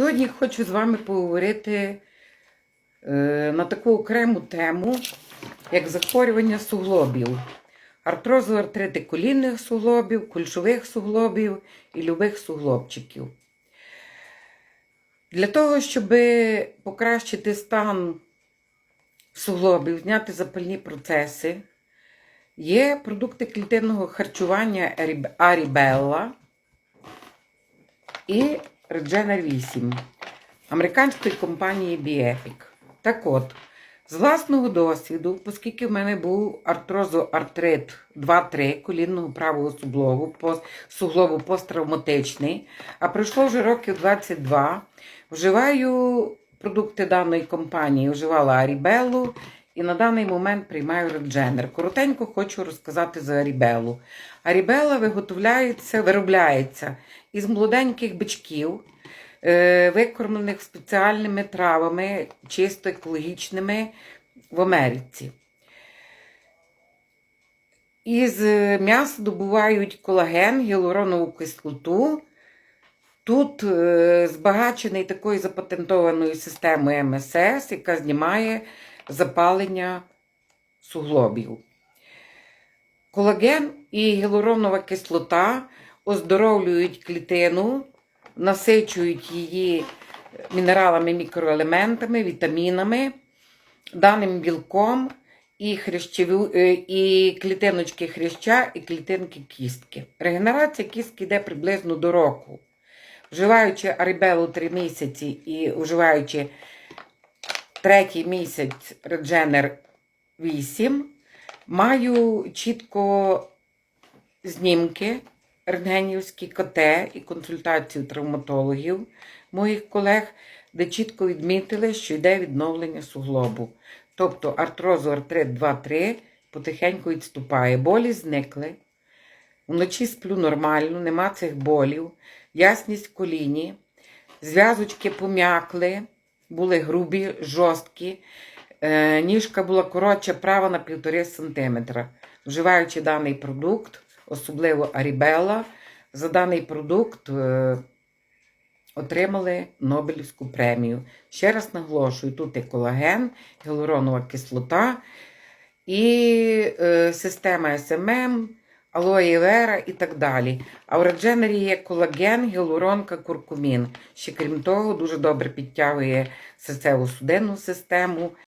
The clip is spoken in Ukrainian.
Сьогодні хочу з вами поговорити е, на таку окрему тему, як захворювання суглобів, артрозу артрити колінних суглобів, кульшових суглобів і любих суглобчиків. Для того, щоб покращити стан суглобів, зняти запальні процеси, є продукти клітинного харчування Арібелла і Regener 8 американської компанії Biepic. Так от, з власного досвіду, оскільки в мене був артрозоартрит 2-3 колінного правого суглобу, суглобу посттравматичний, а пройшло вже років 22, вживаю продукти даної компанії, вживала Арібеллу і на даний момент приймаю Regener. Коротенько хочу розказати за Арібеллу. Арібелла виготовляється, виробляється із молоденьких бичків, е, викормлених спеціальними травами, чисто екологічними в Америці. Із е, м'яса добувають колаген, гіалуронову кислоту. Тут е, збагачений такою запатентованою системою МСС, яка знімає запалення суглобів. Колаген і гіалуронова кислота оздоровлюють клітину, насичують її мінералами, мікроелементами, вітамінами, даним білком і, хрящеву- е, і клітиночки хряща, і клітинки кістки. Регенерація кістки йде приблизно до року. Вживаючи арибелу 3 місяці і вживаючи третій місяць Regener 8, маю чітко знімки рентгенівські КТ і консультацію травматологів моїх колег, де чітко відмітили, що йде відновлення суглобу. Тобто артрозу артрит 2-3 потихеньку відступає. Болі зникли. Вночі сплю нормально, нема цих болів, ясність в коліні, зв'язочки пом'якли, були грубі, жорсткі. Е, ніжка була коротша права на 1,5 см. Вживаючи даний продукт, особливо Арібелла, за даний продукт е, отримали Нобелівську премію. Ще раз наголошую, тут і колаген, гіалуронова кислота і е, система СММ, алоє вера і так далі. А в Редженері є колаген, гіалуронка, куркумін. Ще крім того, дуже добре підтягує серцево-судинну систему,